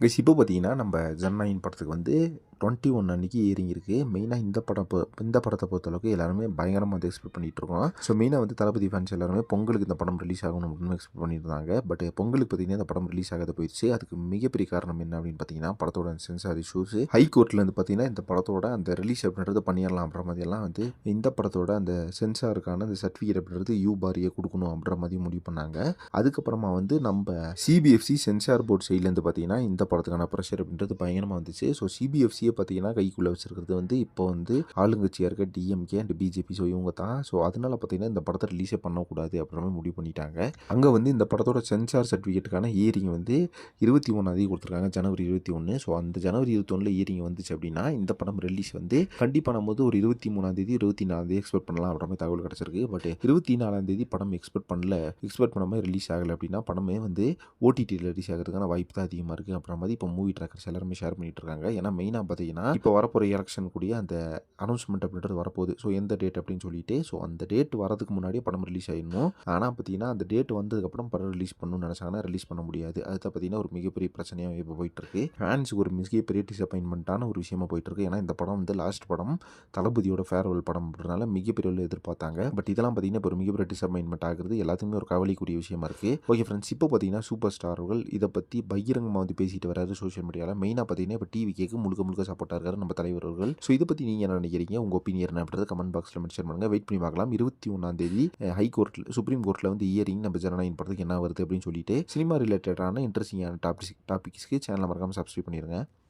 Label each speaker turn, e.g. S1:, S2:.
S1: Guys இப்போ பார்த்தீங்கன்னா நம்ம ஜனநாயகன் படத்துக்கு வந்து டுவெண்ட்டி ஒன் அன்றைக்கி இறங்கியிருக்கு மெயினாக இந்த படம் இந்த படத்தை பொறுத்தளவுக்கு எல்லாருமே பயங்கரமாக வந்து எக்ஸ்பெக்ட் பண்ணிட்டு இருக்கோம். ஸோ மெயினாக வந்து தளபதி ஃபேன்ஸ் எல்லாருமே பொங்கலுக்கு இந்த படம் ரிலீஸ் ஆகணும் அப்படின்னு எக்ஸ்பெக்ட் பண்ணியிருந்தாங்க பட் பொங்கலுக்கு பார்த்தீங்கன்னா இந்த படம் ரிலீஸ் ஆகாத போயிடுச்சு அதுக்கு மிகப்பெரிய காரணம் என்ன அப்படின்னு பார்த்தீங்கன்னா படத்தோட சென்சார் இஷ்யூஸ் ஹைகோர்ட்லேருந்து பார்த்தீங்கன்னா இந்த படத்தோட அந்த ரிலீஸ் அப்படின்றது பண்ணிடலாம் அப்படின்ற மாதிரியெல்லாம் வந்து இந்த படத்தோட அந்த சென்சாருக்கான அந்த சர்டிஃபிகேட் அப்படின்றது யூ பாரியை கொடுக்கணும் அப்படின்ற மாதிரி முடிவு பண்ணாங்க. அதுக்கப்புறமா வந்து நம்ம சிபிஎஃப்சி சென்சார் போர்ட் சைட்லேருந்து பார்த்தீங்கன்னா இந்த படத்துக்கான ப்ரெஷர் அப்படின்றது பயங்கரமாக வந்துச்சு. ஸோ சிபிஎஃப்சியை பார்த்தீங்கன்னா கைக்குள்ளே வச்சிருக்கிறது வந்து இப்போ வந்து ஆளுங்கட்சியாக இருக்க டிஎம்கே அண்ட் பிஜேபி ஸோ இவங்க தான். ஸோ அதனால பார்த்தீங்கன்னா இந்த படத்தை ரிலீஸே பண்ணக்கூடாது அப்படின்ற முடிவு பண்ணிட்டாங்க அங்கே வந்து இந்த படத்தோட சென்சார் சர்டிஃபிகேட்டுக்கான இயரிங் வந்து இருபத்தி ஒன்றாந்தேதி கொடுத்துருக்காங்க ஜனவரி இருபத்தி ஒன்று ஸோ அந்த ஜனவரி இருபத்தி ஒன்றில் இயரிங் வந்துச்சு அப்படின்னா இந்த படம் ரிலீஸ் வந்து கண்டிப்பாக நம்ம வந்து ஒரு இருபத்தி மூணாந்தேதி இருபத்தி நாலாந்தேதி எக்ஸ்பெக்ட் பண்ணலாம் அப்படின்ற மாதிரி தகவல் கிடச்சிருக்கு. பட் இருபத்தி நாலாந்தேதி படம் எக்ஸ்பெக்ட் பண்ணல எக்ஸ்பெக்ட் பண்ணாமல் ரிலீஸ் ஆகலை அப்படின்னா படமே வந்து ஓடிடியில் ரிலீஸ் ஆகிறதுக்கான வாய்ப்பு தான் அதிகமாக இருக்குது அப்புறம் மாதிரி இப்போ மூவி ட்ராக்கர்ஸ் எல்லாருமே ஷேர் பண்ணிட்டு இருக்காங்க. ஏன்னா மெயினாக பார்த்தீங்கன்னா பார்த்தீங்கன்னா இப்போ வரப்போகிற எலெக்ஷன் கூடிய அந்த அனௌன்ஸ்மெண்ட் அப்படின்றது வரப்போகுது. ஸோ எந்த டேட் அப்படின்னு சொல்லிட்டு ஸோ அந்த டேட் வரதுக்கு முன்னாடியே படம் ரிலீஸ் ஆகிடணும் ஆனால் பார்த்தீங்கன்னா அந்த டேட் வந்ததுக்கப்புறம் படம் ரிலீஸ் பண்ணணும்னு நினச்சாங்கன்னா ரிலீஸ் பண்ண முடியாது. அதுதான் பார்த்தீங்கன்னா ஒரு மிகப்பெரிய பிரச்சனையாக இப்போ போயிட்டுருக்கு. ஃபேன்ஸுக்கு ஒரு மிகப்பெரிய டிசப்பாயின்மெண்ட்டான ஒரு விஷயமா போயிட்டுருக்கு. ஏன்னா இந்த படம் வந்து லாஸ்ட் படம் தளபதியோட ஃபேர்வெல் படம் அப்படின்றனால மிகப்பெரிய அளவில் எதிர்பார்த்தாங்க. பட் இதெல்லாம் பார்த்தீங்கன்னா இப்போ ஒரு மிகப்பெரிய டிசப்பாயின்மெண்ட் ஆகுறது. எல்லாத்துக்குமே ஒரு கவலைக்குரிய விஷயமா இருக்குது ஓகே ஃப்ரெண்ட்ஸ் இப்போ பார்த்தீங்கன்னா சூப்பர் ஸ்டார்கள் இதை பற்றி பகிரங்கமாக வந்து பேசிட்டு வராது சோஷியல் மீடியாவில் மெயினாக பார்த்தீங்கன்னா இப்போ டிவி கேக்கு முழுக்க முழுக்க சப்போர்ட்டாக இருக்காரு நம்ம தலைவர் அவர்கள். ஸோ இதை பற்றி நீங்கள் என்ன நினைக்கிறீங்க? உங்கள் ஒப்பீனியர் என்ன அப்படின்றத கமெண்ட் பாக்ஸில் மென்ஷன் பண்ணுங்கள் வெயிட் பண்ணி பார்க்கலாம். இருபத்தி ஒன்றாம் தேதி ஹை கோர்ட்டில் சுப்ரீம் கோர்ட்டில் வந்து இயரிங் நம்ம ஜனநாயகம் படத்துக்கு என்ன வருது அப்படின்னு சொல்லிட்டு சினிமா ரிலேட்டடான இன்ட்ரெஸ்டிங்கான டாபிக்ஸ் டாபிக்ஸ்க்கு சேனலை மறக்காமல் சப்ஸ்கிரைப் பண்ணிடுங்க